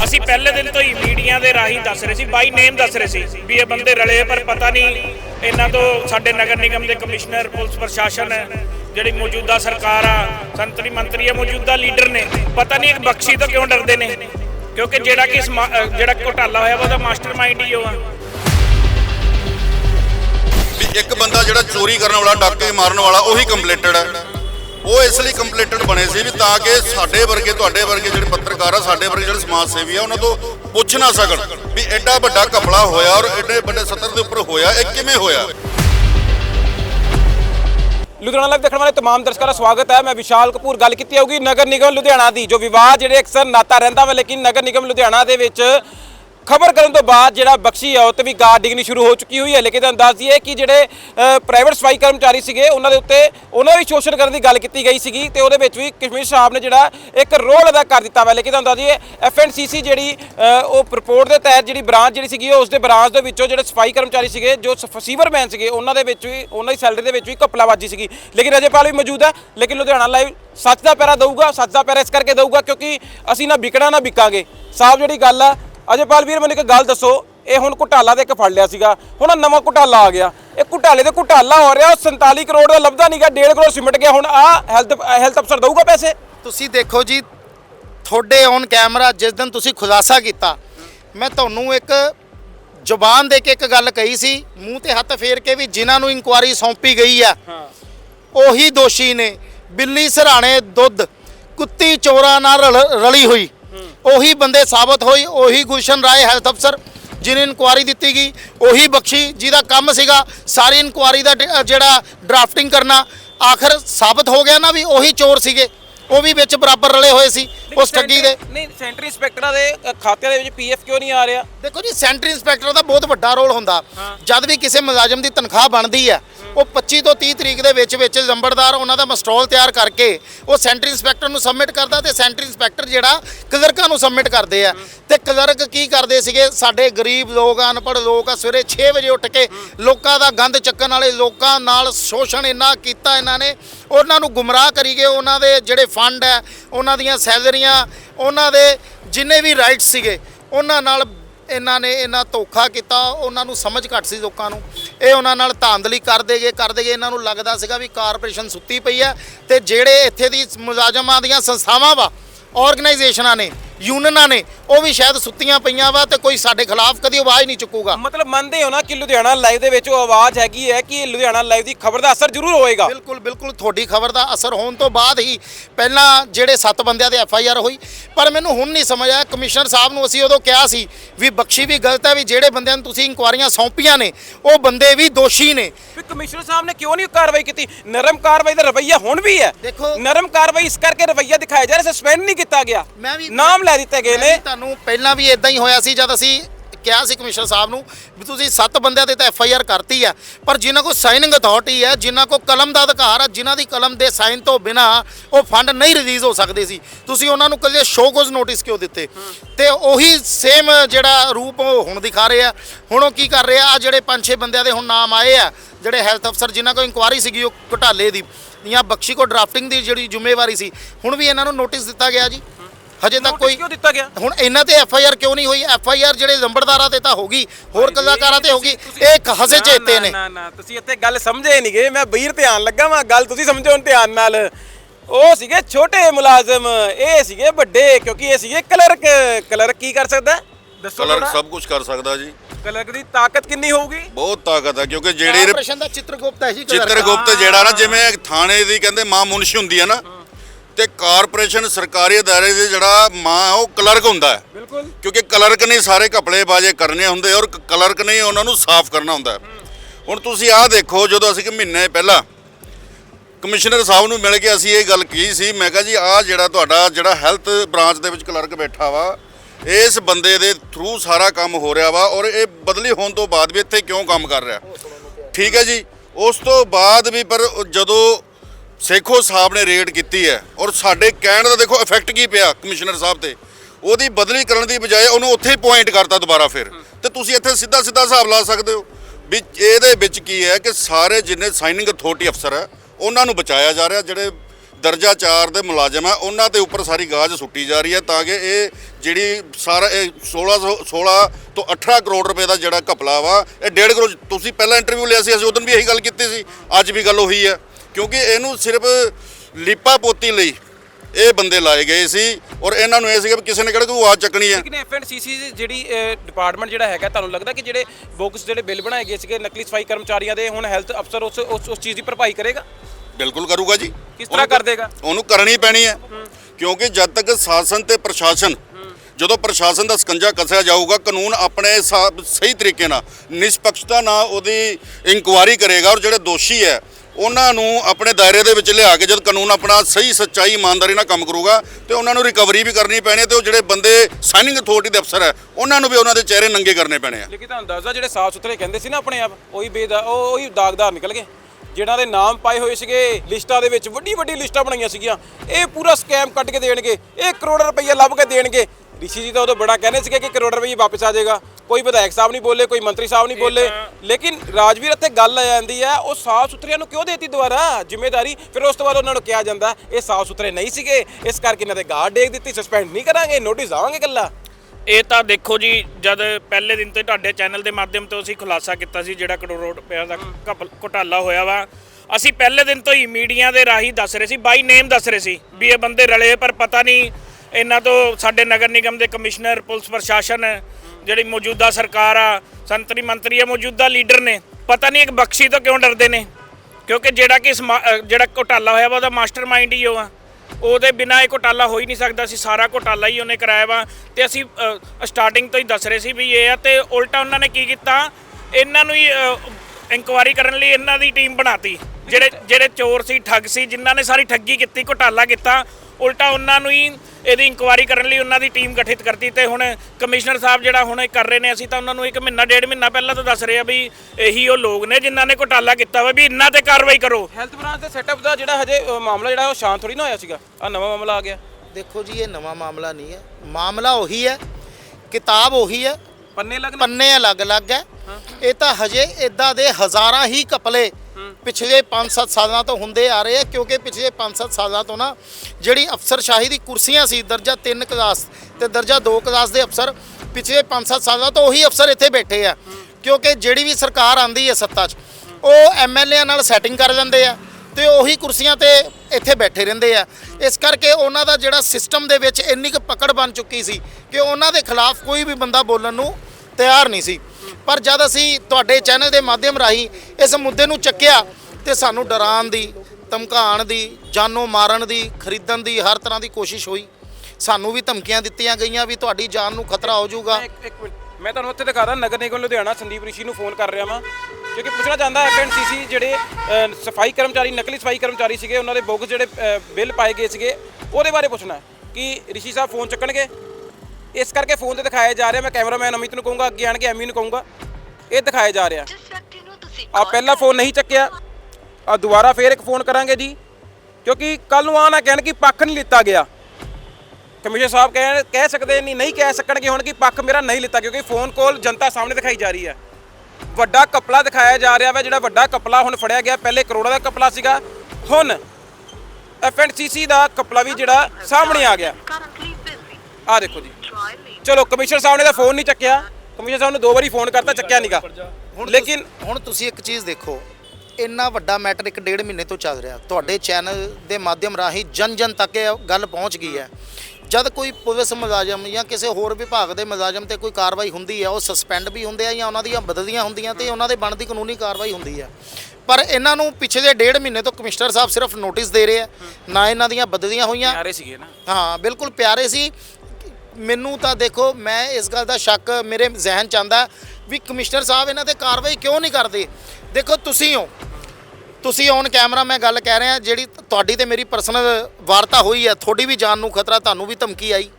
ਅਸੀਂ ਪਹਿਲੇ ਦਿਨ ਤੋਂ ਹੀ ਮੀਡੀਆ ਦੇ ਰਾਹੀਂ ਦੱਸ ਰਹੇ ਸੀ ਬਾਈ ਨੇਮ ਦੱਸ ਰਹੇ ਸੀ ਵੀ ਇਹ ਬੰਦੇ ਰਲੇ ਪਰ ਪਤਾ ਨਹੀਂ ਇਹਨਾਂ ਤੋਂ ਸਾਡੇ ਨਗਰ ਨਿਗਮ ਦੇ ਕਮਿਸ਼ਨਰ, ਪੁਲਿਸ ਪ੍ਰਸ਼ਾਸਨ, ਜਿਹੜੀ ਮੌਜੂਦਾ ਸਰਕਾਰ ਆ, ਸੰਤਰੀ ਮੰਤਰੀ ਆ, ਮੌਜੂਦਾ ਲੀਡਰ ਨੇ, ਪਤਾ ਨਹੀਂ ਇੱਕ ਬਖਸ਼ੀ ਤੋਂ ਕਿਉਂ ਡਰਦੇ ਨੇ, ਕਿਉਂਕਿ ਜਿਹੜਾ ਕਿ ਜਿਹੜਾ ਘੋਟਾਲਾ ਹੋਇਆ ਉਹਦਾ ਮਾਸਟਰਮਾਈਂਡ ਹੀ ਉਹ ਆ। ਵੀ ਇੱਕ ਬੰਦਾ ਜਿਹੜਾ ਚੋਰੀ ਕਰਨ ਵਾਲਾ, ਡਾਕੇ ਮਾਰਨ ਵਾਲਾ, ਉਹੀ ਕੰਪਲੀਟਡ ਹੈ ਉਹ ਇਸ ਲਈ ਕੰਪਲੀਟਡ ਬਣੇ ਸੀ ਵੀ ਤਾਂ ਕਿ ਸਾਡੇ ਵਰਗੇ ਤੁਹਾਡੇ ਵਰਗੇ ਜਿਹੜੇ ਪੱਤਰਕਾਰ ਆ ਸਾਡੇ ਵਰਗੇ ਜਿਹੜੇ ਸਮਾਜ ਸੇਵੀ ਆ ਉਹਨਾਂ ਤੋਂ ਪੁੱਛ ਨਾ ਸਕਣ ਵੀ ਐਡਾ ਵੱਡਾ ਕਪੜਾ ਹੋਇਆ ਔਰ ਐਡੇ ਵੱਡੇ ਸੱਤਰ ਦੇ ਉੱਪਰ ਹੋਇਆ ਇਹ ਕਿਵੇਂ ਹੋਇਆ ਲੁਧਿਆਣਾ ਲਾਈਵ ਦੇਖਣ ਵਾਲੇ तमाम ਦਰਸ਼ਕਾਂ ਦਾ ਸਵਾਗਤ ਹੈ ਮੈਂ ਵਿਸ਼ਾਲ ਕਪੂਰ ਗੱਲ ਕੀਤੀ ਹੋਊਗੀ ਨਗਰ ਨਿਗਮ ਲੁਧਿਆਣਾ ਦੀ ਜੋ ਵਿਵਾਦ ਜਿਹੜੇ ਅਕਸਰ ਨਾਤਾ ਰਹਿੰਦਾ ਵਾ ਲੇਕਿਨ ਨਗਰ ਨਿਗਮ ਲੁਧਿਆਣਾ ਦੇ ਵਿੱਚ ਖਬਰ ਕਰਨ ਤੋਂ ਬਾਅਦ ਜਿਹੜਾ ਬਖਸ਼ੀ ਆ ਉਹ ਤੇ ਵੀ ਗਾਰਡ ਡਿਗਣੀ ਸ਼ੁਰੂ ਹੋ ਚੁੱਕੀ ਹੋਈ ਹੈ। ਲੇਕਿਨ ਤੁਹਾਨੂੰ ਦੱਸ ਦਈਏ ਕਿ ਜਿਹੜੇ ਪ੍ਰਾਈਵੇਟ ਸਫ਼ਾਈ ਕਰਮਚਾਰੀ ਸੀਗੇ, ਉਹਨਾਂ ਦੇ ਉੱਤੇ ਉਹਨਾਂ ਵੀ ਸ਼ੋਸ਼ਣ ਕਰਨ ਦੀ ਗੱਲ ਕੀਤੀ ਗਈ ਸੀਗੀ ਤੇ ਉਹਦੇ ਵਿੱਚ ਵੀ ਕਸ਼ਮੀਰ ਸਾਹਿਬ ਨੇ ਜਿਹੜਾ ਇੱਕ ਰੋਲ ਅਦਾ ਕਰ ਦਿੱਤਾ ਵਾ। ਲੇਕਿਨ ਤੁਹਾਨੂੰ ਦੱਸ ਦਈਏ ਐਫਐਨਸੀਸੀ ਜਿਹੜੀ ਉਹ ਰਿਪੋਰਟ ਦੇ ਤਹਿਤ ਜਿਹੜੀ ਬ੍ਰਾਂਚ ਜਿਹੜੀ ਸੀਗੀ ਉਸ ਦੇ ਬ੍ਰਾਂਚ ਦੇ ਵਿੱਚੋਂ ਜਿਹੜੇ ਸਫ਼ਾਈ ਕਰਮਚਾਰੀ ਸੀਗੇ, ਜੋ ਸੀਵਰਮੈਨ ਸੀਗੇ, ਉਹਨਾਂ ਦੇ ਵਿੱਚ ਵੀ, ਉਹਨਾਂ ਦੀ ਸੈਲਰੀ ਦੇ ਵਿੱਚ ਵੀ ਘਪਲਾਬਾਜੀ ਸੀਗੀ। ਲੇਕਿਨ ਰਜੇਪਾਲ ਵੀ ਮੌਜੂਦ ਹੈ, ਲੇਕਿਨ ਲੁਧਿਆਣਾ ਲਾਈਵ ਸੱਚ ਦਾ ਪੈਰਾ ਦਊਗਾ, ਸੱਚ ਦਾ ਪੈਰਾ ਇਸ ਕਰਕੇ ਦਊਗਾ ਕਿਉਂਕਿ ਅਸੀਂ ਨਾ ਵਿਕਣਾ ਨਾ ਵਿਕਾਂਗੇ। ਸਾਫ਼ ਜਿਹੜੀ ਗੱਲ ਆ ਅਜੇਪਾਲ ਵੀਰ ਮੈਨੂੰ ਇੱਕ ਗੱਲ ਦੱਸੋ ਇਹ ਹੁਣ ਘੁਟਾਲਾ ਦੇ ਇੱਕ ਫੜ ਲਿਆ ਸੀਗਾ ਹੁਣ ਆਹ ਨਵਾਂ ਘੁਟਾਲਾ ਆ ਗਿਆ। ਇਹ ਘੁਟਾਲੇ ਤੇ ਘੁਟਾਲਾ ਹੋ ਰਿਹਾ ਉਹ 47 ਕਰੋੜ ਦਾ ਲੱਭਦਾ ਨਹੀਂਗਾ 1.5 ਕਰੋੜ ਸਿਮਟ ਗਿਆ ਹੁਣ ਆ ਹੈਲਥ ਹੈਲਥ ਅਫਸਰ ਦਊਗਾ ਪੈਸੇ? ਤੁਸੀਂ ਦੇਖੋ ਜੀ ਤੁਹਾਡੇ ਔਨ ਕੈਮਰਾ ਜਿਸ ਦਿਨ ਤੁਸੀਂ ਖੁਲਾਸਾ ਕੀਤਾ ਮੈਂ ਤੁਹਾਨੂੰ ਇੱਕ ਜ਼ੁਬਾਨ ਦੇ ਕੇ ਇੱਕ ਗੱਲ ਕਹੀ ਸੀ ਮੂੰਹ ਤੇ ਹੱਥ ਫੇਰ ਕੇ ਵੀ ਜਿਨ੍ਹਾਂ ਨੂੰ ਇਨਕੁਆਰੀ ਸੌਂਪੀ ਗਈ ਆ ਉਹੀ ਦੋਸ਼ੀ ਨੇ ਬਿੱਲੀ ਸਰਾਣੇ ਦੁੱਧ ਕੁੱਤੀ ਚੋਰਾਂ ਨਾਲ ਰਲ- ਰਲੀ ਹੋਈ। ਉਹੀ ਬੰਦੇ ਸਾਬਤ ਹੋਈ, ਉਹੀ ਗੁਲਸ਼ਨ ਰਾਏ ਹੈਲਥ ਅਫਸਰ ਜਿਹਨੇ ਇਨਕੁਆਰੀ ਦਿੱਤੀ ਗਈ, ਉਹੀ ਬਖਸ਼ੀ, ਜਿਹਦਾ ਕੰਮ ਸੀਗਾ ਸਾਰੀ ਇਨਕੁਆਰੀ ਦਾ ਡ- ਜਿਹੜਾ ਡਰਾਫਟਿੰਗ ਕਰਨਾ, ਆਖਰ ਸਾਬਤ ਹੋ ਗਿਆ ਨਾ ਵੀ ਉਹੀ ਚੋਰ ਸੀਗੇ। ਉਹ ਵੀ ਵਿੱਚ ਬਰਾਬਰ ਰਲੇ ਹੋਏ ਸੀ ਉਸ ਠੱਗੀ ਦੇ। ਨਹੀਂ ਸੈਂਟਰੀ ਇੰਸਪੈਕਟਰਾਂ ਦੇ ਖਾਤਿਆਂ ਦੇ ਵਿੱਚ ਪੀਐਫ ਕਿਉਂ ਨਹੀਂ ਆ ਰਿਹਾ? ਦੇਖੋ ਜੀ ਸੈਂਟਰ ਇੰਸਪੈਕਟਰ ਦਾ ਬਹੁਤ ਵੱਡਾ ਰੋਲ ਹੁੰਦਾ। ਜਦ ਵੀ ਕਿਸੇ ਮੁਲਾਜ਼ਮ ਦੀ ਤਨਖਾਹ ਬਣਦੀ ਹੈ ਉਹ 25 ਤੋਂ 30 ਤਰੀਕ ਦੇ ਵਿੱਚ ਵਿੱਚ ਲੰਬੜਦਾਰ ਉਹਨਾਂ ਦਾ ਮਸਟਰੋਲ ਤਿਆਰ ਕਰਕੇ ਉਹ ਸੈਂਟਰ ਇੰਸਪੈਕਟਰ ਨੂੰ ਸਬਮਿਟ ਕਰਦਾ ਤੇ ਸੈਂਟਰ ਇੰਸਪੈਕਟਰ ਜਿਹੜਾ ਕਲਰਕਾਂ ਨੂੰ ਸਬਮਿਟ ਕਰਦੇ ਆ। ਤੇ ਕਲਰਕ ਕੀ ਕਰਦੇ ਸੀਗੇ? ਸਾਡੇ ਗਰੀਬ ਲੋਕ, ਅਨਪੜ੍ਹ ਲੋਕ ਆ, ਸਵੇਰੇ 6 ਵਜੇ ਉੱਠ ਕੇ ਲੋਕਾਂ ਦਾ ਗੰਦ ਚੱਕਣ ਵਾਲੇ ਲੋਕਾਂ ਨਾਲ ਸ਼ੋਸ਼ਣ ਇੰਨਾ ਕੀਤਾ ਇਹਨਾਂ ਨੇ। ਉਹਨਾਂ ਨੂੰ ਗੁੰਮਰਾਹ ਕਰੀ ਗਏ, ਉਹਨਾਂ ਦੇ ਜਿਹੜੇ ਫੰਡ ਹੈ, ਉਹਨਾਂ ਦੀਆਂ ਸੈਲਰੀਆਂ, ਉਹਨਾਂ ਦੇ ਜਿੰਨੇ ਵੀ ਰਾਈਟਸ ਸੀਗੇ, ਉਹਨਾਂ ਨਾਲ ਇਹਨਾਂ ਨੇ ਇਹਨਾਂ ਧੋਖਾ ਕੀਤਾ, ਉਹਨਾਂ ਨੂੰ ਸਮਝ ਘੱਟ ਸੀ ਲੋਕਾਂ ਨੂੰ। ਇਹ ਉਹਨਾਂ ਨਾਲ ਧਾਂਦਲੀ ਕਰਦੇ ਗਏ ਕਰਦੇ ਗਏ। ਇਹਨਾਂ ਨੂੰ ਲੱਗਦਾ ਸੀਗਾ ਵੀ ਕਾਰਪੋਰੇਸ਼ਨ ਸੁੱਤੀ ਪਈ ਹੈ ਤੇ ਜਿਹੜੇ ਇੱਥੇ ਦੀ ਮੁਲਾਜ਼ਮਾਂ ਦੀਆਂ ਸੰਸਥਾਵਾਂ ਵਾ ਆਰਗੇਨਾਈਜੇਸ਼ਨਾਂ ਨੇ, ਯੂਨੀਅਨਾਂ ਨੇ ਉਹ ਵੀ ਸ਼ਾਇਦ ਸੁੱਤੀਆਂ ਪਈਆਂ ਵਾ ਤੇ ਕੋਈ ਸਾਡੇ ਖਿਲਾਫ ਕਦੀ ਆਵਾਜ਼ ਨਹੀਂ ਚੁੱਕੂਗਾ। ਮਤਲਬ ਮੰਨਦੇ ਹੋ ਨਾ ਕਿ ਲੁਧਿਆਣਾ ਲਾਈਵ ਦੇ ਵਿੱਚ ਉਹ ਆਵਾਜ਼ ਹੈਗੀ ਹੈ ਕਿ ਲੁਧਿਆਣਾ ਲਾਈਵ ਦੀ ਖਬਰ ਦਾ ਅਸਰ ਜ਼ਰੂਰ ਹੋਏਗਾ? ਬਿਲਕੁਲ ਬਿਲਕੁਲ ਤੁਹਾਡੀ ਖਬਰ ਦਾ ਅਸਰ ਹੋਣ ਤੋਂ ਬਾਅਦ ਹੀ ਪਹਿਲਾਂ ਜਿਹੜੇ ਸੱਤ ਬੰਦਿਆਂ ਦੇ ਐਫ ਆਈ ਆਰ ਹੋਈ ਪਰ ਮੈਨੂੰ ਹੁਣ ਨਹੀਂ ਸਮਝ ਆਇਆ। ਕਮਿਸ਼ਨਰ ਸਾਹਿਬ ਨੂੰ ਅਸੀਂ ਉਦੋਂ ਕਿਹਾ ਸੀ ਵੀ ਬਖਸ਼ੀ ਵੀ ਗਲਤ ਹੈ ਵੀ ਜਿਹੜੇ ਬੰਦਿਆਂ ਨੂੰ ਤੁਸੀਂ ਇਨਕੁਆਰੀਆਂ ਸੌਂਪੀਆਂ ਨੇ ਉਹ ਬੰਦੇ ਵੀ ਦੋਸ਼ੀ ਨੇ। ਵੀ ਕਮਿਸ਼ਨਰ ਸਾਹਿਬ ਨੇ ਕਿਉਂ ਨਹੀਂ ਕਾਰਵਾਈ ਕੀਤੀ? ਨਰਮ ਕਾਰਵਾਈ ਦਾ ਰਵਈਆ ਹੁਣ ਵੀ ਹੈ। ਦੇਖੋ- ਨਰਮ ਕਾਰਵਾਈ ਇਸ ਕਰਕੇ ਰਵਈਆ ਦਿਖਾਇਆ ਜਾ ਰਿਹਾ ਸਸਪੈਂਡ ਨਹੀਂ ਕੀਤਾ ਗਿਆ। ਮੈਂ ਵੀ- ਨਾਮ ਲੈ ਦਿੱਤੇ ਗਏ ਨੇ। ਵੀ ਪਹਿਲਾਂ ਵੀ ਇਦਾਂ ਹੀ ਹੋਇਆ ਸੀ ਜਦ ਅਸੀਂ ਕਿਹਾ ਸੀ ਕਮਿਸ਼ਨਰ ਸਾਹਿਬ ਨੂੰ ਵੀ ਤੁਸੀਂ ਸੱਤ ਬੰਦਿਆਂ ਦੇ ਤਾਂ ਐਫ ਆਈ ਆਰ ਕਰਤੀ ਆ, ਪਰ ਜਿਨ੍ਹਾਂ ਕੋਲ ਸਾਈਨਿੰਗ ਅਥਾਰਟੀ ਹੈ ਜਿਨ੍ਹਾਂ ਕੋਲ ਕਲਮ ਦਾ ਅਧਿਕਾਰ ਆ, ਜਿਨ੍ਹਾਂ ਦੀ ਕਲਮ ਦੇ ਸਾਈਨ ਤੋਂ ਬਿਨਾ ਉਹ ਫੰਡ ਨਹੀਂ ਰਿਲੀਜ਼ ਹੋ ਸਕਦੇ ਸੀ। ਤੁਸੀਂ ਉਹਨਾਂ ਨੂੰ ਕਦੇ ਸ਼ੋਅ ਕੋਜ਼ ਨੋਟਿਸ ਕਿਉਂ ਦਿੱਤੇ? ਤੇ ਉਹੀ ਸੇਮ ਜਿਹੜਾ ਰੂਪ ਉਹ ਹੁਣ ਦਿਖਾ ਰਹੇ ਆ। ਹੁਣ ਉਹ ਕੀ ਕਰ ਰਹੇ ਆ? ਆਹ ਜਿਹੜੇ ਪੰਜ ਛੇ ਬੰਦਿਆਂ ਦੇ ਹੁਣ ਨਾਮ ਆਏ ਆ, ਜਿਹੜੇ ਹੈਲਥ ਅਫਸਰ ਜਿਨ੍ਹਾਂ ਕੋਲ ਇਨਕੁਆਰੀ ਸੀਗੀ ਉਹ ਘੁਟਾਲੇ ਦੀ, ਜਾਂ ਬਖਸ਼ੀ ਕੋ ਡਰਾਫਟਿੰਗ ਦੀ ਜਿਹੜੀ ਜ਼ਿੰਮੇਵਾਰੀ ਸੀ, ਹੁਣ ਵੀ ਇਹਨਾਂ ਨੂੰ ਨੋਟਿਸ ਦਿੱਤਾ ਗਿਆ ਜੀ। ਹਜੇ ਤੱਕ ਕੋਈ ਕਿਉਂ ਦਿੱਤਾ ਗਿਆ? ਹੁਣ ਇਹਨਾਂ ਤੇ ਐਫ ਆਈ ਆਰ ਕਿਉਂ ਨਹੀਂ ਹੋਈ? ਐਫ ਆਈ ਆਰ ਜਿਹੜੇ ਲੰਬੜਦਾਰਾਂ ਤੇ ਤਾਂ ਹੋਗੀ ਹੋਰ ਕਲਾਕਾਰਾਂ ਤੇ ਹੋਗੀ ਇਹ ਇੱਕ ਹਸੇ ਚੇਤੇ ਨਾ, ਨੇ। ਨਾ ਤੁਸੀਂ ਇੱਥੇ ਗੱਲ ਸਮਝੇ ਨਹੀਂ ਗਏ ਮੈਂ ਬਹੀਰ ਧਿਆਨ ਲੱਗਾ ਵਾਂ ਗੱਲ ਤੁਸੀਂ ਸਮਝੋ ਹੁਣ ਧਿਆਨ ਨਾਲ। ਉਹ ਸੀਗੇ ਛੋਟੇ ਮੁਲਾਜ਼ਮ ਇਹ ਸੀਗੇ ਵੱਡੇ ਕਿਉਂਕਿ ਇਹ ਸੀਗੇ ਕਲਰਕ। ਕਲਰਕ ਕੀ ਕਰ ਸਕਦਾ? ਹੈ? ਦੱਸੋ ਕਲਰਕ ਥੋੜ੍ਹਾ। ਸਭ ਕੁਝ ਕਰ ਸਕਦਾ ਜੀ। ਕਲਰਕ ਦੀ ਤਾਕਤ ਕਿੰਨੀ ਹੋਊਗੀ? ਬਹੁਤ ਤਾਕਤ ਹੈ ਕਿਉਂਕਿ ਜਿਹੜੀ ਕਾਰਪੋਰੇਸ਼ਨ ਦਾ ਚਿੱਤਰਗੁਪਤ ਹੈ ਜੀ ਕਲਰਕ। ਚਿੱਤਰਗੁਪਤ ਜਿਹੜਾ ਨਾ ਜਿਵੇਂ ਥਾਣੇ ਦੀ ਕਹਿੰਦੇ ਮਾਂ ਮੁਨਸ਼ੀ ਹੁੰਦੀ ਹੈ ਨਾ ਤੇ ਕਾਰਪੋਰੇਸ਼ਨ ਸਰਕਾਰੀ ਅਦਾਰੇ ਦੇ ਜਿਹੜਾ ਮਾਂ ਉਹ ਕਲਰਕ ਹੁੰਦਾ ਹੈ। ਬਿਲਕੁਲ। ਕਿਉਂਕਿ ਕਲਰਕ ਨੇ ਸਾਰੇ ਕਪੜੇ ਬਾਜੇ ਕਰਨੇ ਹੁੰਦੇ ਔਰ ਕਲਰਕ ਨੇ ਉਹਨਾਂ ਨੂੰ ਸਾਫ਼ ਕਰਨਾ ਹੁੰਦਾ। ਹੁਣ ਤੁਸੀਂ ਆਹ ਦੇਖੋ ਜਦੋਂ ਅਸੀਂ ਕਿ ਮਹੀਨੇ ਪਹਿਲਾਂ ਕਮਿਸ਼ਨਰ ਸਾਹਿਬ ਨੂੰ ਮਿਲ ਕੇ ਅਸੀਂ ਇਹ ਗੱਲ ਕਹੀ ਸੀ ਮੈਂ ਕਿਹਾ ਜੀ ਆਹ ਜਿਹੜਾ ਤੁਹਾਡਾ ਜਿਹੜਾ ਹੈਲਥ ਬ੍ਰਾਂਚ ਦੇ ਵਿੱਚ ਕਲਰਕ ਬੈਠਾ ਵਾ ਇਸ ਬੰਦੇ ਦੇ ਥਰੂ ਸਾਰਾ ਕੰਮ ਹੋ ਰਿਹਾ ਵਾ ਔਰ ਇਹ ਬਦਲੀ ਹੋਣ ਤੋਂ ਬਾਅਦ ਵੀ ਇੱਥੇ ਕਿਉਂ ਕੰਮ ਕਰ ਰਿਹਾ? ਠੀਕ ਹੈ ਜੀ। ਉਸ ਤੋਂ ਬਾਅਦ ਵੀ ਪਰ ਜਦੋਂ ਸੇਖੋ ਸਾਹਿਬ ਨੇ ਰੇਡ ਕੀਤੀ ਹੈ ਔਰ ਸਾਡੇ ਕਹਿਣ ਦਾ ਦੇਖੋ ਇਫੈਕਟ ਕੀ ਪਿਆ ਕਮਿਸ਼ਨਰ ਸਾਹਿਬ ਤੇ। ਉਹਦੀ ਬਦਲੀ ਕਰਨ ਦੀ ਬਜਾਏ ਉਹਨੂੰ ਉੱਥੇ ਹੀ ਪੁਆਇੰਟ ਕਰਤਾ ਦੁਬਾਰਾ ਫਿਰ। ਤੇ ਤੁਸੀਂ ਇੱਥੇ ਸਿੱਧਾ ਸਿੱਧਾ ਹਿਸਾਬ ਲਾ ਸਕਦੇ ਹੋ ਵੀ ਇਹਦੇ ਵਿੱਚ ਕੀ ਹੈ ਕਿ ਸਾਰੇ ਜਿੰਨੇ ਸਾਈਨਿੰਗ ਅਥਾਰਟੀ ਅਫਸਰ ਹੈ, ਉਹਨਾਂ ਨੂੰ ਬਚਾਇਆ ਜਾ ਰਿਹਾ, ਜਿਹੜੇ ਦਰਜਾ 4 ਦੇ ਮੁਲਾਜ਼ਮ ਹੈ, ਉਹਨਾਂ ਤੇ ਉੱਪਰ ਸਾਰੀ ਗਾਜ ਸੁੱਟੀ ਜਾ ਰਹੀ ਹੈ ਤਾਂ ਕਿ ਇਹ ਜਿਹੜੀ ਸਾਰਾ ਇਹ 1600 16 ਤੋਂ 18 ਕਰੋੜ ਰੁਪਏ ਦਾ ਜਿਹੜਾ ਘਪਲਾ ਵਾ, ਇਹ 1.5 ਕਰੋੜ, ਤੁਸੀਂ ਪਹਿਲਾਂ ਇੰਟਰਵਿਊ ਲਿਆ ਸੀ, ਅਸੀਂ ਉਦੋਂ ਵੀ ਇਹੀ ਗੱਲ ਕੀਤੀ ਸੀ, ਅੱਜ ਵੀ ਗੱਲ ਉਹੀ ਹੈ। ਕਿਉਂਕਿ ਇਹਨੂੰ ਸਿਰਫ ਲੀਪਾ ਪੋਤੀ ਲਈ ਇਹ ਬੰਦੇ ਲਾਏ ਗਏ ਸੀ ਔਰ ਇਹਨਾਂ ਨੂੰ ਇਹ ਸੀਗਾ ਵੀ ਕਿਸੇ ਨੇ ਕਿਹੜਾ ਕੋਈ ਆਵਾਜ਼ ਚੱਕਣੀ ਹੈ ਲੇਕਿਨ ਐਫਐਨਸੀਸੀ ਜਿਹੜੀ ਡਿਪਾਰਟਮੈਂਟ ਜਿਹੜਾ ਹੈਗਾ ਤੁਹਾਨੂੰ ਲੱਗਦਾ ਕਿ ਜਿਹੜੇ ਬੋਕਸ ਜਿਹੜੇ ਬਿੱਲ ਬਣਾਏ ਗਏ ਸੀਗੇ ਨਕਲੀ ਸਫ਼ਾਈ ਕਰਮਚਾਰੀਆਂ ਦੇ ਹੁਣ ਹੈਲਥ ਅਫਸਰ ਉਸ ਉਸ ਚੀਜ਼ ਦੀ ਭਰਪਾਈ ਕਰੇਗਾ? ਬਿਲਕੁਲ ਕਰੂਗਾ ਜੀ। ਕਿਸ ਤਰ੍ਹਾਂ ਕਰ ਦੇਗਾ ਉਹਨੂੰ ਕਰਨੀ ਪੈਣੀ ਹੈ। ਕਿਉਂਕਿ ਜਦ ਤੱਕ ਸ਼ਾਸਨ ਤੇ ਪ੍ਰਸ਼ਾਸਨ ਜਦੋਂ ਪ੍ਰਸ਼ਾਸਨ ਦਾ ਸਕੰਜਾ ਕੱਸਿਆ ਜਾਊਗਾ ਕਾਨੂੰਨ ਆਪਣੇ ਸਹੀ ਤਰੀਕੇ ਨਾਲ ਨਿਸ਼ਪਕਸ਼ਤਾ ਨਾਲ ਉਹਦੀ ਇਨਕੁਆਇਰੀ ਕਰੇਗਾ ਔਰ ਜਿਹੜੇ ਦੋਸ਼ੀ ਹੈ ਉਹਨਾਂ ਨੂੰ ਆਪਣੇ ਦਾਇਰੇ ਦੇ ਵਿੱਚ ਲਿਆ ਕੇ ਜਦ ਕਾਨੂੰਨ ਆਪਣਾ ਸਹੀ, ਸੱਚਾਈ, ਇਮਾਨਦਾਰੀ ਨਾਲ ਕੰਮ ਕਰੂਗਾ ਤੇ ਉਹਨਾਂ ਨੂੰ ਰਿਕਵਰੀ ਵੀ ਕਰਨੀ ਪੈਣੀ ਹੈ ਤੇ ਉਹ ਜਿਹੜੇ ਬੰਦੇ ਸਾਈਨਿੰਗ ਅਥਾਰਟੀ ਦੇ ਅਫਸਰ ਹੈ, ਉਹਨਾਂ ਨੂੰ ਵੀ ਉਹਨਾਂ ਦੇ ਚਿਹਰੇ ਨੰਗੇ ਕਰਨੇ ਪੈਣੇ ਆ। ਲੇਕਿਨ ਤੁਹਾਨੂੰ ਦੱਸਦਾ, ਜਿਹੜੇ ਸਾਫ਼ ਸੁਥਰੇ ਕਹਿੰਦੇ ਸੀ ਨਾ ਆਪਣੇ ਆਪ, ਉਹੀ ਬੇਦਾ, ਉਹ ਉਹੀ ਦਾਗਦਾਰ ਨਿਕਲ ਗਏ। ਜਿਹਨਾਂ ਦੇ ਨਾਮ ਪਾਏ ਹੋਏ ਸੀਗੇ, ਲਿਸਟਾਂ ਦੇ ਵਿੱਚ ਵੱਡੀ ਵੱਡੀ ਲਿਸਟਾਂ ਬਣਾਈਆਂ ਸੀਗੀਆਂ। ਇਹ ਪੂਰਾ ਸਕੈਮ ਕੱਢ ਕੇ ਦੇਣਗੇ, ਇਹ ਕਰੋੜ ਰੁਪਈਆ ਲੱਭ ਕੇ ਦੇਣਗੇ। ਰਿਸ਼ੀ ਜੀ ਤਾਂ ਉਦੋਂ ਬੜਾ ਕਹਿੰਦੇ ਸੀਗੇ ਕਿ ਕਰੋੜ ਰੁਪਈਆ ਵਾਪਸ ਆ ਜਾਏਗਾ। ਕੋਈ ਵਿਧਾਇਕ ਸਾਹਿਬ ਨਹੀਂ ਬੋਲੇ ਕੋਈ ਮੰਤਰੀ ਸਾਹਿਬ ਨਹੀਂ ਬੋਲੇ। ਲੇਕਿਨ ਰਾਜਵੀਰ ਇੱਥੇ ਗੱਲ ਆ ਜਾਂਦੀ ਹੈ ਉਹ ਸਾਫ਼ ਸੁਥਰਿਆਂ ਨੂੰ ਕਿਉਂ ਦੇਤੀ ਦੁਬਾਰਾ? ਜ਼ਿੰਮੇਵਾਰੀ ਫਿਰ ਉਸ ਤੋਂ ਬਾਅਦ ਉਹਨਾਂ ਨੂੰ ਕਿਹਾ ਜਾਂਦਾ ਇਹ ਸਾਫ਼ ਸੁਥਰੇ ਨਹੀਂ ਸੀਗੇ ਇਸ ਕਰਕੇ ਇਹਨਾਂ ਤੇ ਗਾਰਡ ਡੇਕ ਦਿੱਤੀ ਸਸਪੈਂਡ ਨਹੀਂ ਕਰਾਂਗੇ ਨੋਟਿਸ ਆਵਾਂਗੇ ਗੱਲਾਂ। ਇਹ ਤਾਂ ਦੇਖੋ ਜੀ ਜਦ ਪਹਿਲੇ ਦਿਨ ਤੋਂ ਤੁਹਾਡੇ ਚੈਨਲ ਦੇ ਮਾਧਿਅਮ ਤੋਂ ਅਸੀਂ ਖੁਲਾਸਾ ਕੀਤਾ ਸੀ ਜਿਹੜਾ ਕਰੋੜ ਰੁਪਏ ਦਾ ਘੁਟਾਲਾ ਹੋਇਆ ਵਾ। ਅਸੀਂ ਪਹਿਲੇ ਦਿਨ ਤੋਂ ਹੀ ਮੀਡੀਆ ਦੇ ਰਾਹੀਂ ਦੱਸ ਰਹੇ ਸੀ ਬਾਈ ਨੇਮ ਦੱਸ ਰਹੇ ਸੀ ਵੀ ਇਹ ਬੰਦੇ ਰਲੇ ਪਰ ਪਤਾ ਨਹੀਂ ਇਹਨਾਂ ਤੋਂ ਸਾਡੇ ਨਗਰ ਨਿਗਮ ਦੇ ਕਮਿਸ਼ਨਰ ਪੁਲਿਸ ਪ੍ਰਸ਼ਾਸਨ ਜਿਹੜੀ ਮੌਜੂਦਾ ਸਰਕਾਰ ਆ, ਸੰਤਰੀ ਮੰਤਰੀ ਆ, ਮੌਜੂਦਾ ਲੀਡਰ ਨੇ, ਪਤਾ ਨਹੀਂ ਇੱਕ ਬਖਸ਼ੀ ਤੋਂ ਕਿਉਂ ਡਰਦੇ ਨੇ। ਕਿਉਂਕਿ ਜਿਹੜਾ ਕਿ ਸਮਾ- ਜਿਹੜਾ ਘੋਟਾਲਾ ਹੋਇਆ ਵਾ, ਉਹਦਾ ਮਾਸਟਰਮਾਈਂਡ ਹੀ ਉਹ ਆ। ਉਹਦੇ ਬਿਨਾ ਇਹ ਘੋਟਾਲਾ ਹੋ ਹੀ ਨਹੀਂ ਸਕਦਾ ਸੀ ਸਾਰਾ ਘੋਟਾਲਾ ਹੀ ਉਹਨੇ ਕਰਾਇਆ ਵਾ। ਤੇ ਅਸੀਂ ਸਟਾਰਟਿੰਗ ਤੋਂ ਹੀ ਦੱਸ ਰਹੇ ਸੀ ਵੀ ਇਹ ਆ, ਤੇ ਉਲਟਾ ਉਹਨਾਂ ਨੇ ਕੀ ਕੀਤਾ? ਇਹਨਾਂ ਨੂੰ ਹੀ ਇਨਕੁਆਰੀ ਕਰਨ ਲਈ ਇਹਨਾਂ ਦੀ ਟੀਮ ਬਣਾਤੀ। ਜਿਹੜੇ ਜਿਹੜੇ ਚੋਰ ਸੀ, ਠੱਗ ਸੀ, ਜਿਨ੍ਹਾਂ ਨੇ ਸਾਰੀ ਠੱਗੀ ਕੀਤੀ, ਘੋਟਾਲਾ ਕੀਤਾ ਉਲਟਾ ਉਹਨਾਂ ਨੂੰ ਹੀ ਇਹਦੀ ਇਨਕੁਆਰੀ ਕਰਨ ਲਈ ਉਹਨਾਂ ਦੀ ਟੀਮ ਗਠਿਤ ਕਰਤੀ ਤੇ ਹੁਣ ਕਮਿਸ਼ਨਰ ਸਾਹਿਬ ਜਿਹੜਾ ਹੁਣ ਇਹ ਕਰ ਰਹੇ ਨੇ ਅਸੀਂ ਤਾਂ ਉਹਨਾਂ ਨੂੰ ਇੱਕ ਮਹੀਨਾ ਡੇਢ ਮਹੀਨਾ ਪਹਿਲਾਂ ਤੋਂ ਦੱਸ ਰਹੇ ਆ ਵੀ ਇਹੀ ਉਹ ਲੋਕ ਨੇ ਜਿਨ੍ਹਾਂ ਨੇ ਘੁਟਾਲਾ ਕੀਤਾ ਵਾ ਵੀ ਇਹਨਾਂ ਤੇ ਕਾਰਵਾਈ ਕਰੋ। ਹੈਲਥ ਬ੍ਰਾਂਚ ਦੇ ਸੈਟਅਪ ਦਾ ਜਿਹੜਾ ਹਜੇ ਅ, ਮਾਮਲਾ ਜਿਹੜਾ ਉਹ ਸ਼ਾਂਤ ਥੋੜੀ ਨਾ ਹੋਇਆ ਸੀਗਾ। ਆ ਨਵਾਂ ਮਾਮਲਾ ਆ ਗਿਆ। ਦੇਖੋ ਜੀ ਇਹ ਨਵਾਂ ਮਾਮਲਾ ਨਹੀਂ ਹੈ। ਮਾਮਲਾ ਉਹੀ ਹੈ ਕਿਤਾਬ ਉਹੀ ਹੈ। ਪੰਨੇ ਲੱਗਣੇ ਪੰਨੇ ਅਲੱਗ-ਅਲੱਗ ਹੈ। ਇਹ ਤਾਂ ਹਜੇ ਇਦਾਂ ਦੇ ਹਜ਼ਾਰਾਂ ਹੀ ਕਪਲੇ ਪਿਛਲੇ 5-7 ਸਾਲਾਂ ਤੋਂ ਹੁੰਦੇ ਆ ਰਹੇ ਆ, ਕਿਉਂਕਿ ਪਿਛਲੇ 5-7 ਸਾਲਾਂ ਤੋਂ ਨਾ ਜਿਹੜੀ ਅਫਸਰਸ਼ਾਹੀ ਦੀ ਕੁਰਸੀਆਂ ਸੀ, ਦਰਜਾ 3 ਕਲਾਸ ਤੇ ਦਰਜਾ 2 ਕਲਾਸ ਦੇ ਅਫਸਰ ਪਿਛਲੇ 5-7 ਸਾਲਾਂ ਤੋਂ ਉਹੀ ਅਫਸਰ ਇੱਥੇ ਬੈਠੇ ਆ। ਕਿਉਂਕਿ ਜਿਹੜੀ ਵੀ ਸਰਕਾਰ ਆਂਦੀ ਹੈ ਸੱਤਾ 'ਚ, ਉਹ ਐਮਐਲਏ ਨਾਲ ਸੈਟਿੰਗ ਕਰ ਜਾਂਦੇ ਆ ਤੇ ਉਹੀ ਕੁਰਸੀਆਂ ਤੇ ਇੱਥੇ ਬੈਠੇ ਰਹਿੰਦੇ ਆ। ਇਸ ਕਰਕੇ ਉਹਨਾਂ ਦਾ ਜਿਹੜਾ ਸਿਸਟਮ ਦੇ ਵਿੱਚ ਇੰਨੀ ਕੁ ਪਕੜ ਬਣ ਚੁੱਕੀ ਸੀ ਕਿ ਉਹਨਾਂ ਦੇ ਖਿਲਾਫ ਕੋਈ ਵੀ ਬੰਦਾ ਬੋਲਣ ਨੂੰ ਤਿਆਰ ਨਹੀਂ ਸੀ। ਪਰ ਜਦ ਅਸੀਂ ਤੁਹਾਡੇ ਚੈਨਲ ਦੇ ਮਾਧਿਅਮ ਰਾਹੀਂ ਇਸ ਮੁੱਦੇ ਨੂੰ ਚੱਕਿਆ ਤੇ ਸਾਨੂੰ ਡਰਾਉਣ ਦੀ, ਧਮਕਾਉਣ ਦੀ, ਜਾਨੋਂ ਮਾਰਨ ਦੀ, ਖਰੀਦਣ ਦੀ ਹਰ ਤਰ੍ਹਾਂ ਦੀ ਕੋਸ਼ਿਸ਼ ਹੋਈ। ਸਾਨੂੰ ਵੀ ਧਮਕੀਆਂ ਦਿੱਤੀਆਂ ਗਈਆਂ ਵੀ ਤੁਹਾਡੀ ਜਾਨ ਨੂੰ ਖਤਰਾ ਹੋ ਜਾਊਗਾ। ਮੈਂ ਇੱਕ ਮਿੰਟ। ਮੈਂ ਤੁਹਾਨੂੰ ਉੱਥੇ ਦਿਖਾ ਦਾਂ, ਨਗਰ ਨਿਗਮ ਲੁਧਿਆਣਾ ਸੰਦੀਪ ਰਿਸ਼ੀ ਨੂੰ ਫੋਨ ਕਰ ਰਿਹਾ ਵਾਂ। ਕਿਉਂਕਿ ਪੁੱਛਣਾ ਚਾਹੁੰਦਾ ਐਫਐਨਸੀਸੀ ਜਿਹੜੇ ਸਫ਼ਾਈ ਕਰਮਚਾਰੀ, ਨਕਲੀ ਸਫ਼ਾਈ ਕਰਮਚਾਰੀ ਸੀਗੇ, ਉਹਨਾਂ ਦੇ ਬੋਗਸ ਜਿਹੜੇ ਬਿੱਲ ਪਾਏ ਗਏ ਸੀਗੇ, ਉਹਦੇ ਬਾਰੇ ਪੁੱਛਣਾ ਕਿ ਰਿਸ਼ੀ ਸਾਹਿਬ ਫੋਨ ਚੱਕਣਗੇ? ਇਸ ਕਰਕੇ ਫੋਨ ਤੇ ਦਿਖਾਇਆ ਜਾ ਰਿਹਾ ਮੈਂ ਕੈਮਰਾਮੈਨ ਅਮਿਤ ਨੂੰ ਕਹੂੰਗਾ ਅੱਗੇ ਆਣ ਕੇ ਐਮੀ ਨੂੰ ਕਹੂੰਗਾ। ਇਹ ਦਿਖਾਇਆ ਜਾ ਰਿਹਾ। ਜਿਸ ਵਿਅਕਤੀ ਨੂੰ ਤੁਸੀਂ ਆ ਪਹਿਲਾ ਫੋਨ ਨਹੀਂ ਚੱਕਿਆ। ਆ ਦੁਬਾਰਾ ਫੇਰ ਇੱਕ ਫੋਨ ਕਰਾਂਗੇ ਜੀ। ਕਿਉਂਕਿ ਕੱਲ ਨੂੰ ਆ ਨਾ ਕਹਿਣ ਕਿ ਪੱਖ ਨਹੀਂ ਲਿੱਤਾ ਗਿਆ। ਕਮਿਸ਼ਨਰ ਸਾਹਿਬ ਕਹਿ ਕਹਿ ਸਕਦੇ ਨਹੀਂ ਨਹੀਂ ਕਹਿ ਸਕਣਗੇ ਹੁਣ ਕਿ ਪੱਖ ਮੇਰਾ ਨਹੀਂ ਲਿੱਤਾ ਕਿਉਂਕਿ ਫੋਨ ਕਾਲ ਜਨਤਾ ਸਾਹਮਣੇ ਦਿਖਾਈ ਜਾ ਰਹੀ ਹੈ। ਵੱਡਾ ਕਪਲਾ ਦਿਖਾਇਆ ਜਾ ਰਿਹਾ ਵਾ ਜਿਹੜਾ ਵੱਡਾ ਕਪਲਾ ਹੁਣ ਫੜਿਆ ਗਿਆ। ਪਹਿਲੇ ਕਰੋੜਾਂ ਦਾ ਕਪਲਾ ਸੀਗਾ। ਹੁਣ ਐਫਐਨਸੀਸੀ ਦਾ ਕਪਲਾ ਵੀ ਜਿਹੜਾ ਸਾਹਮਣੇ ਆ ਗਿਆ। Currently busy. ਆ ਦੇਖੋ ਜੀ. ਚਲੋ ਕਮਿਸ਼ਨਰ ਸਾਹਿਬ ਨੇ ਤਾਂ ਫੋਨ ਨਹੀਂ ਚੱਕਿਆ। ਕਮਿਸ਼ਨਰ ਸਾਹਿਬ ਨੂੰ ਦੋ ਵਾਰੀ ਫੋਨ ਕਰਤਾ ਚੱਕਿਆ ਨਹੀਂਗਾ ਹੁਣ ਲੇਕਿਨ ਹੁਣ ਤੁਸੀਂ ਇੱਕ ਚੀਜ਼ ਦੇਖੋ ਇੰਨਾ ਵੱਡਾ ਮੈਟਰ ਇੱਕ ਡੇਢ ਮਹੀਨੇ ਤੋਂ ਚੱਲ ਰਿਹਾ। ਤੁਹਾਡੇ ਚੈਨਲ ਦੇ ਮਾਧਿਅਮ ਰਾਹੀਂ ਜਨ ਜਨ ਤੱਕ ਇਹ ਗੱਲ ਪਹੁੰਚ ਗਈ ਹੈ। ਜਦ ਕੋਈ ਪੁਲਿਸ ਮੁਲਾਜ਼ਮ ਜਾਂ ਕਿਸੇ ਹੋਰ ਵਿਭਾਗ ਦੇ ਮੁਲਾਜ਼ਮ ਤੇ ਕੋਈ ਕਾਰਵਾਈ ਹੁੰਦੀ ਹੈ ਉਹ ਸਸਪੈਂਡ ਵੀ ਹੁੰਦੇ ਆ ਜਾਂ ਉਹਨਾਂ ਦੀਆਂ ਬਦਲੀਆਂ ਹੁੰਦੀਆਂ ਤੇ ਉਹਨਾਂ ਦੇ ਬਣਦੀ ਕਾਨੂੰਨੀ ਕਾਰਵਾਈ ਹੁੰਦੀ ਹੈ। ਪਰ ਇਹਨਾਂ ਨੂੰ ਪਿਛਲੇ ਡੇਢ ਮਹੀਨੇ ਤੋਂ ਕਮਿਸ਼ਨਰ ਸਾਹਿਬ ਸਿਰਫ ਨੋਟਿਸ ਦੇ ਰਹੇ ਆ ਨਾ ਇਹਨਾਂ ਦੀਆਂ ਬਦਲੀਆਂ ਹੋਈਆਂ। ਪਿਆਰੇ ਸੀਗੇ ਨਾ। ਹਾਂ ਬਿਲਕੁਲ ਪਿਆਰੇ ਸੀ। ਮੈਨੂੰ ਤਾਂ ਦੇਖੋ, ਮੈਂ ਇਸ ਗੱਲ ਦਾ ਸ਼ੱਕ ਮੇਰੇ ਜ਼ਿਹਨ ਚ ਆਂਦਾ ਵੀ ਕਮਿਸ਼ਨਰ ਸਾਹਿਬ ਇਹਨਾਂ ਤੇ ਕਾਰਵਾਈ ਕਿਉਂ ਨਹੀਂ ਕਰਦੇ? ਦੇਖੋ, ਤੁਸੀਂ ਹੋ। ਤੁਸੀਂ ਔਨ ਕੈਮਰਾ ਮੈਂ ਗੱਲ ਕਹਿ ਰਿਹਾ ਜਿਹੜੀ ਤੁਹਾਡੀ ਤੇ ਮੇਰੀ ਪਰਸਨਲ ਵਾਰਤਾ ਹੋਈ ਹੈ ਤੁਹਾਡੀ ਵੀ ਜਾਨ ਨੂੰ ਖਤਰਾ, ਤੁਹਾਨੂੰ ਵੀ ਧਮਕੀ ਆਈ।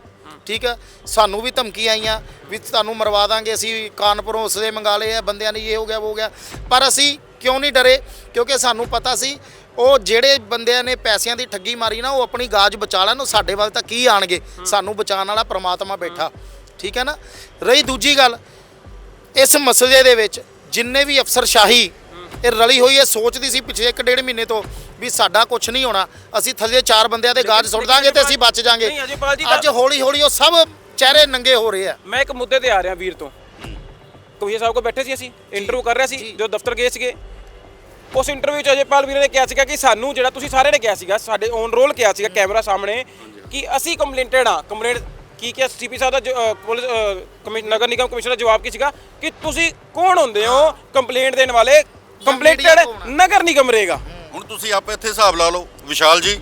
ਠੀਕ ਹੈ ਸਾਨੂੰ ਵੀ ਧਮਕੀ ਆਈਆਂ ਵੀ ਤੁਹਾਨੂੰ ਮਰਵਾ ਦਾਂਗੇ ਅਸੀਂ, ਕਾਨਪੁਰੋਂ ਉਸਲੇ ਮੰਗਾ ਲਏ ਆ, ਬੰਦਿਆਂ ਨੇ ਇਹ ਹੋ ਗਿਆ, ਉਹ ਹੋ ਗਿਆ। ਪਰ ਅਸੀਂ ਕਿਉਂ ਨਹੀਂ ਡਰੇ? ਕਿਉਂਕਿ ਸਾਨੂੰ ਪਤਾ ਸੀ ਉਹ ਜਿਹੜੇ ਬੰਦਿਆਂ ਨੇ ਪੈਸਿਆਂ ਦੀ ਠੱਗੀ ਮਾਰੀ ਨਾ ਉਹ ਆਪਣੀ ਗਾਜ ਬਚਾ ਲੈਣ ਉਹ ਸਾਡੇ ਵੱਲ ਤਾਂ ਕੀ ਆਣਗੇ? ਸਾਨੂੰ ਬਚਾਉਣ ਵਾਲਾ ਪ੍ਰਮਾਤਮਾ ਬੈਠਾ। ਠੀਕ ਹੈ ਨਾ? ਰਹੀ ਦੂਜੀ ਗੱਲ ਇਸ ਮਸਲੇ ਦੇ ਵਿੱਚ ਜਿੰਨੇ ਵੀ ਅਫਸਰਸ਼ਾਹੀ ਇਹ ਰਲੀ ਹੋਈ ਹੈ ਸੋਚਦੀ ਸੀ ਪਿਛਲੇ ਇੱਕ ਡੇਢ ਮਹੀਨੇ ਤੋਂ ਵੀ ਸਾਡਾ ਕੁਝ ਨਹੀਂ ਹੋਣਾ। ਅਸੀਂ ਥੱਲੇ ਚਾਰ ਬੰਦਿਆਂ ਦੇ ਗਾਜ ਸੁੱਟ ਦਾਂਗੇ ਤੇ ਅਸੀਂ ਬਚ ਜਾਾਂਗੇ। ਨਹੀਂ, ਜੀ ਅੱਜ ਹੌਲੀ ਹੌਲੀ ਉਹ ਸਭ ਚਿਹਰੇ ਨੰਗੇ ਹੋ ਰਹੇ ਆ। ਮੈਂ ਇੱਕ ਮੁੱਦੇ ਤੇ ਆ ਰਿਹਾ ਵੀਰ ਤੋਂ। ਕਵੀਰ ਸਾਹਿਬ ਕੋਲ ਬੈਠੇ ਸੀ ਅਸੀਂ ਇੰਟਰਵਿਊ ਕਰ ਰਹੇ ਸੀ ਜੋ। ਦਫ਼ਤਰ ਗਏ ਸੀਗੇ। ਉਸ ਇੰਟਰਵਿਊ 'ਚ ਅਜੇਪਾਲ ਵੀਰ ਨੇ ਕਿਹਾ ਸੀਗਾ ਕਿ ਸਾਨੂੰ ਜਿਹੜਾ ਤੁਸੀਂ ਸਾਰਿਆਂ ਨੇ ਕਿਹਾ ਸੀਗਾ ਸਾਡੇ ਔਨ ਰੋਲ ਕਿਹਾ ਸੀਗਾ ਕੈਮਰਾ ਸਾਹਮਣੇ ਕਿ ਅਸੀਂ ਕੰਪਲੇਂਟਡ ਆ ਕੰਪਲੇਂਟ ਕੀ ਕਿਹਾ? ਸੀਪੀ ਸਾਹਿਬ ਦਾ ਪੁਲਿਸ ਨਗਰ ਨਿਗਮ ਕਮਿਸ਼ਨਰ ਦਾ ਜਵਾਬ ਕੀ ਸੀਗਾ ਕਿ ਤੁਸੀਂ ਕੌਣ ਹੁੰਦੇ ਹੋ ਕੰਪਲੇਂਟ ਦੇਣ ਵਾਲੇ? ਕੰਪਲੇਂਟਡ ਨਗਰ ਨਿਗਮ ਰਹੇਗਾ। ਹੁਣ ਤੁਸੀਂ ਆਪ ਇੱਥੇ ਹਿਸਾਬ ਲਾ ਲਓ ਵਿਸ਼ਾਲ ਜੀ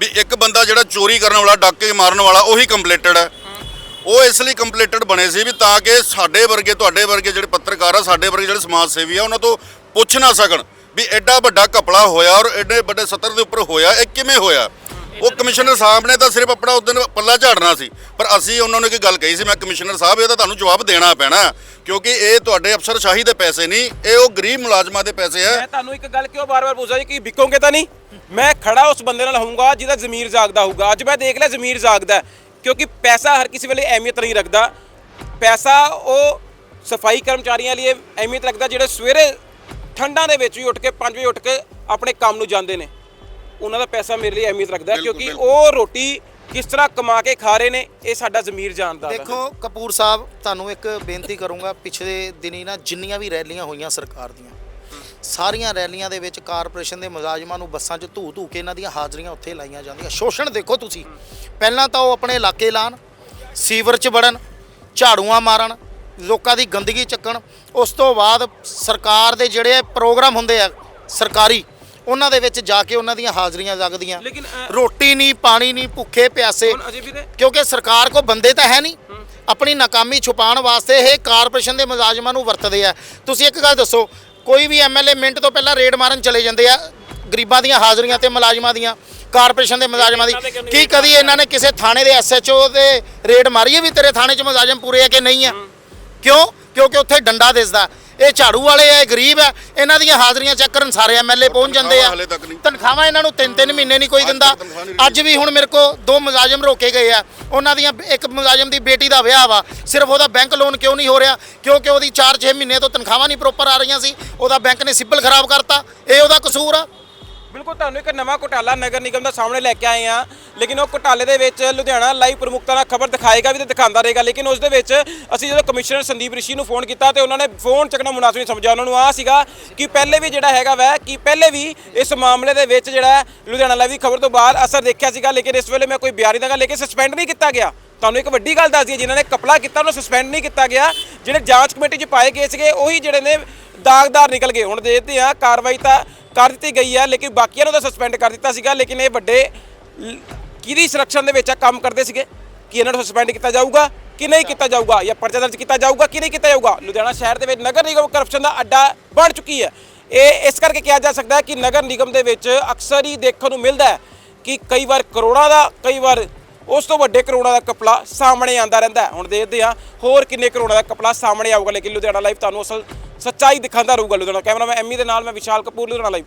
ਵੀ ਇੱਕ ਬੰਦਾ ਜਿਹੜਾ ਚੋਰੀ ਕਰਨ ਵਾਲਾ ਡਾਕੇ ਮਾਰਨ ਵਾਲਾ ਉਹੀ ਕੰਪਲੀਟਡ ਹੈ। ਉਹ ਇਸ ਲਈ ਕੰਪਲੀਟਡ ਬਣੇ ਸੀ ਵੀ ਤਾਂ ਕਿ ਸਾਡੇ ਵਰਗੇ ਤੁਹਾਡੇ ਵਰਗੇ ਜਿਹੜੇ ਪੱਤਰਕਾਰ ਆ ਸਾਡੇ ਵਰਗੇ ਜਿਹੜੇ ਸਮਾਜ ਸੇਵੀ ਆ ਉਹਨਾਂ ਤੋਂ ਪੁੱਛ ਨਾ ਸਕਣ। ਵੀ ਐਡਾ ਵੱਡਾ ਕਪੜਾ ਹੋਇਆ ਔਰ ਐਡੇ ਵੱਡੇ ਸੱਤਰ ਦੇ ਉੱਪਰ ਹੋਇਆ, ਇਹ ਕਿਵੇਂ ਹੋਇਆ? ਉਹ ਕਮਿਸ਼ਨਰ ਸਾਹਿਬ ਨੇ ਤਾਂ ਸਿਰਫ ਆਪਣਾ ਉਦੋਂ ਪੱਲਾ ਝਾੜਨਾ ਸੀ, ਪਰ ਅਸੀਂ ਉਹਨਾਂ ਨੂੰ ਇੱਕ ਗੱਲ ਕਹੀ ਸੀ, ਮੈਂ ਕਮਿਸ਼ਨਰ ਸਾਹਿਬ, ਇਹ ਤਾਂ ਤੁਹਾਨੂੰ ਜਵਾਬ ਦੇਣਾ ਪੈਣਾ, ਕਿਉਂਕਿ ਇਹ ਤੁਹਾਡੇ ਅਫਸਰਸ਼ਾਹੀ ਦੇ ਪੈਸੇ ਨਹੀਂ, ਇਹ ਉਹ ਗਰੀਬ ਮੁਲਾਜ਼ਮਾਂ ਦੇ ਪੈਸੇ ਆ। ਮੈਂ ਤੁਹਾਨੂੰ ਇੱਕ ਗੱਲ ਕਿਉਂ ਬਾਰ-ਬਾਰ ਪੁੱਛਦਾ ਜੀ, ਕਿ ਵਿਕੋਗੇ ਤਾਂ ਨਹੀਂ? ਮੈਂ ਖੜਾ ਉਸ ਬੰਦੇ ਨਾਲ ਹੋਊਗਾ ਜਿਹਦਾ ਜ਼ਮੀਰ ਜਾਗਦਾ ਹੋਊਗਾ। ਅੱਜ ਮੈਂ ਦੇਖ ਲਿਆ ਜ਼ਮੀਰ ਜਾਗਦਾ ਕਿਉਂਕਿ ਪੈਸਾ ਹਰ ਕਿਸੇ ਵੇਲੇ ਅਹਿਮੀਅਤ ਨਹੀਂ ਰੱਖਦਾ। ਪੈਸਾ ਉਹ ਸਫ਼ਾਈ ਕਰਮਚਾਰੀਆਂ ਲਈ ਅਹਿਮੀਅਤ ਰੱਖਦਾ, ਜਿਹੜੇ ਸਵੇਰੇ ਠੰਡਾਂ ਦੇ ਵਿੱਚ ਵੀ ਉੱਠ ਕੇ 5 ਵਜੇ ਉੱਠ ਕੇ ਆਪਣੇ ਕੰਮ ਨੂੰ ਜਾਂਦੇ ਨੇ ਉਹਨਾਂ ਦਾ ਪੈਸਾ ਮੇਰੇ ਲਈ ਅਹਿਮੀਅਤ ਰੱਖਦਾ ਹੈ, ਕਿਉਂਕਿ। ਉਹ ਰੋਟੀ ਕਿਸ ਤਰ੍ਹਾਂ ਕਮਾ ਕੇ ਖਾ ਰਹੇ ਨੇ ਇਹ ਸਾਡਾ ਜ਼ਮੀਰ ਜਾਣਦਾ। ਦੇਖੋ ਕਪੂਰ ਸਾਹਿਬ ਤੁਹਾਨੂੰ ਇੱਕ ਬੇਨਤੀ ਕਰੂੰਗਾ ਪਿਛਲੇ ਦਿਨੀ ਨਾ ਜਿੰਨੀਆਂ ਵੀ ਰੈਲੀਆਂ ਹੋਈਆਂ ਸਰਕਾਰ ਦੀਆਂ ਸਾਰੀਆਂ ਰੈਲੀਆਂ ਦੇ ਵਿੱਚ ਕਾਰਪੋਰੇਸ਼ਨ ਦੇ ਮੁਲਾਜ਼ਮਾਂ ਨੂੰ ਬੱਸਾਂ 'ਚ ਧੂ ਧੂ ਕੇ ਇਹਨਾਂ ਦੀਆਂ ਹਾਜ਼ਰੀਆਂ ਉੱਥੇ ਲਾਈਆਂ ਜਾਂਦੀਆਂ ਸ਼ੋਸ਼ਣ ਦੇਖੋ ਤੁਸੀਂ ਪਹਿਲਾਂ ਤਾਂ ਉਹ ਆਪਣੇ ਇਲਾਕੇ ਲਾਣ ਸੀਵਰ 'ਚ ਵੜਨ ਝਾੜੂਆਂ ਮਾਰਨ ਲੋਕਾਂ ਦੀ ਗੰਦਗੀ ਚੱਕਣ ਉਸ ਤੋਂ ਬਾਅਦ ਸਰਕਾਰ ਦੇ ਜਿਹੜੇ ਪ੍ਰੋਗਰਾਮ ਹੁੰਦੇ ਆ ਸਰਕਾਰੀ ਉਹਨਾਂ ਦੇ ਵਿੱਚ ਜਾ ਕੇ ਉਹਨਾਂ ਦੀਆਂ ਹਾਜ਼ਰੀਆਂ ਲੱਗਦੀਆਂ। ਲੇਕਿਨ, ਰੋਟੀ ਨਹੀਂ ਪਾਣੀ ਨਹੀਂ ਭੁੱਖੇ ਪਿਆਸੇ। ਕਿਉਂਕਿ ਸਰਕਾਰ ਕੋ ਬੰਦੇ ਤਾਂ ਹੈ ਨਹੀਂ। ਆਪਣੀ ਨਾਕਾਮੀ ਛੁਪਾਉਣ ਵਾਸਤੇ ਇਹ ਕਾਰਪੋਰੇਸ਼ਨ ਦੇ ਮੁਲਾਜ਼ਮਾਂ ਨੂੰ ਵਰਤਦੇ ਆ। ਤੁਸੀਂ ਇੱਕ ਗੱਲ ਦੱਸੋ ਕੋਈ ਵੀ ਐਮਐਲਏ ਮਿੰਟ ਤੋਂ ਪਹਿਲਾਂ ਰੇਡ ਮਾਰਨ ਚਲੇ ਜਾਂਦੇ ਆ ਗਰੀਬਾਂ ਦੀਆਂ ਹਾਜ਼ਰੀਆਂ ਤੇ ਮੁਲਾਜ਼ਮਾਂ ਦੀਆਂ ਕਾਰਪੋਰੇਸ਼ਨ ਦੇ ਮੁਲਾਜ਼ਮਾਂ ਦੀ। ਕੀ ਕਦੀ ਇਹਨਾਂ ਨੇ ਕਿਸੇ ਥਾਣੇ ਦੇ ਐਸਐਚਓ ਦੇ ਰੇਡ ਮਾਰੀ ਹੈ ਵੀ ਤੇਰੇ ਥਾਣੇ 'ਚ ਮੁਲਾਜ਼ਮ ਪੂਰੇ ਆ ਕਿ ਨਹੀਂ ਆ? ਕਿਉਂ? ਕਿਉਂਕਿ ਉੱਥੇ ਡੰਡਾ ਦਿਸਦਾ। ਇਹ ਝਾੜੂ ਵਾਲੇ ਆ ਇਹ ਗਰੀਬ ਆ। ਇਹਨਾਂ ਦੀਆਂ ਹਾਜ਼ਰੀਆਂ ਚੈੱਕ ਕਰਨ ਸਾਰੇ ਐਮਐਲਏ ਪਹੁੰਚ ਜਾਂਦੇ ਆ। ਤਨਖਾਹਾਂ ਇਹਨਾਂ ਨੂੰ ਤਿੰਨ ਤਿੰਨ ਮਹੀਨੇ ਨਹੀਂ ਕੋਈ ਦਿੰਦਾ। ਅੱਜ ਵੀ ਹੁਣ ਮੇਰੇ ਕੋ ਦੋ ਮੁਲਾਜ਼ਮ ਰੋਕੇ ਗਏ ਆ। ਉਹਨਾਂ ਦੀਆਂ ਇੱਕ ਮੁਲਾਜ਼ਮ ਦੀ ਬੇਟੀ ਦਾ ਵਿਆਹ ਵਾ। ਸਿਰਫ ਉਹਦਾ ਬੈਂਕ ਲੋਨ ਕਿਉਂ ਨਹੀਂ ਹੋ ਰਿਹਾ? ਕਿਉਂਕਿ ਉਹਦੀ 4-6 ਮਹੀਨੇ ਤੋਂ ਤਨਖਾਹਾਂ ਨਹੀਂ ਪ੍ਰੋਪਰ ਆ ਰਹੀਆਂ ਸੀ। ਉਹਦਾ ਬੈਂਕ ਨੇ ਸਿਬਲ ਖਰਾਬ ਕਰਤਾ। ਇਹ ਉਹਦਾ ਕਸੂਰ ਆ। ਬਿਲਕੁਲ, ਤੁਹਾਨੂੰ ਇੱਕ ਨਵਾਂ ਘੁਟਾਲਾ ਨਗਰ ਨਿਗਮ ਦਾ ਸਾਹਮਣੇ ਲੈ ਕੇ ਆਏ ਆ ਲੇਕਿਨ ਉਹ ਘੁਟਾਲੇ ਦੇ ਵਿੱਚ ਲੁਧਿਆਣਾ ਲਾਈਵ ਪ੍ਰਮੁਖਤਾ ਨਾਲ ਖਬਰ ਦਿਖਾਏਗਾ ਵੀ ਤੇ ਦਿਖਾਉਂਦਾ ਰਹੇਗਾ। ਲੇਕਿਨ ਉਸ ਦੇ ਵਿੱਚ ਅਸੀਂ ਜਦੋਂ ਕਮਿਸ਼ਨਰ ਸੰਦੀਪ ਰਿਸ਼ੀ ਨੂੰ ਫੋਨ ਕੀਤਾ ਤੇ ਉਹਨਾਂ ਨੇ ਫੋਨ ਚੱਕਣਾ ਮੁਨਾਸਬ ਨਹੀਂ ਸਮਝਿਆ। ਉਹਨਾਂ ਨੂੰ ਆ ਸੀਗਾ ਕਿ ਪਹਿਲੇ ਵੀ ਜਿਹੜਾ ਹੈਗਾ ਵੈ, ਕਿ ਪਹਿਲੇ ਵੀ ਇਸ ਮਾਮਲੇ ਦੇ ਵਿੱਚ ਜਿਹੜਾ ਲੁਧਿਆਣਾ ਲਾਈਵ ਦੀ ਖਬਰ ਤੋਂ ਬਾਅਦ ਅਸਰ ਦੇਖਿਆ ਸੀਗਾ। ਲੇਕਿਨ ਇਸ ਵੇਲੇ ਮੈਂ ਕੋਈ ਬਿਆਰੀ ਦਾਂਗਾ, ਲੇਕਿਨ ਸਸਪੈਂਡ ਨਹੀਂ ਕੀਤਾ ਗਿਆ। ਤੁਹਾਨੂੰ ਇੱਕ ਵੱਡੀ ਗੱਲ ਦੱਸ ਦਈਏ ਜਿਨ੍ਹਾਂ ਨੇ ਕਪਲਾ ਕੀਤਾ, ਉਹਨੂੰ ਸਸਪੈਂਡ ਨਹੀਂ ਕੀਤਾ ਗਿਆ। ਜਿਹੜੇ ਜਾਂਚ ਕਮੇਟੀ 'ਚ ਪਾਏ ਗਏ ਸੀਗੇ, ਉਹੀ ਜਿਹੜੇ ਨੇ ਦਾਗਦਾਰ ਨਿਕਲ ਗਏ। ਹੁਣ ਦੇਖਦੇ ਆ ਕਾਰਵਾਈ ਤਾਂ ਕਰ ਦਿੱਤੀ ਗਈ ਹੈ, ਲੇਕਿਨ ਬਾਕੀਆਂ ਨੂੰ ਤਾਂ ਸਸਪੈਂਡ ਕਰ ਦਿੱਤਾ ਸੀਗਾ, ਲੇਕਿਨ ਇਹ ਵੱਡੇ ਕਿਹਦੀ ਸੁਰੱਖਿਆ ਦੇ ਵਿੱਚ ਆ ਕੰਮ ਕਰਦੇ ਸੀਗੇ? ਕਿ ਇਹਨਾਂ ਨੂੰ ਸਸਪੈਂਡ ਕੀਤਾ ਜਾਊਗਾ, ਕਿ ਨਹੀਂ ਕੀਤਾ ਜਾਊਗਾ? ਜਾਂ ਪਰਚਾ ਦਰਜ ਕੀਤਾ ਜਾਊਗਾ, ਕਿ ਨਹੀਂ ਕੀਤਾ ਜਾਊਗਾ? ਲੁਧਿਆਣਾ ਸ਼ਹਿਰ ਦੇ ਵਿੱਚ ਨਗਰ ਨਿਗਮ ਕਰਪਸ਼ਨ ਦਾ ਅੱਡਾ ਬਣ ਚੁੱਕੀ ਹੈ। ਇਹ ਇਸ ਕਰਕੇ ਕਿਹਾ ਜਾ ਸਕਦਾ ਕਿ ਨਗਰ ਨਿਗਮ ਦੇ ਵਿੱਚ ਅਕਸਰ ਹੀ ਦੇਖਣ ਨੂੰ ਮਿਲਦਾ ਹੈ ਕਿ ਕਈ ਵਾਰ ਕਰੋੜਾਂ ਦਾ, ਕਈ ਵਾਰ ਉਸ ਤੋਂ ਵੱਡੇ ਕਰੋੜਾਂ ਦਾ ਕਪਲਾ ਸਾਹਮਣੇ ਆਂਦਾ ਰਹਿੰਦਾ ਹੁਣ ਦੇਖਦੇ ਹਾਂ ਹੋਰ ਕਿੰਨੇ ਕਰੋੜਾਂ ਦਾ ਕਪਲਾ ਸਾਹਮਣੇ ਆਊਗਾ, ਲੇਕਿਨ ਲੁਧਿਆਣਾ ਲਾਈਵ ਤੁਹਾਨੂੰ ਅਸਲ ਸੱਚਾਈ ਦਿਖਾਉਂਦਾ ਰਹੂਗਾ ਲੁਧਿਆਣਾ। ਕੈਮਰਾਮੈਨ ਐਮੀ ਦੇ ਨਾਲ ਮੈਂ ਵਿਸ਼ਾਲ ਕਪੂਰ, ਲੁਧਿਆਣਾ ਲਾਈਵ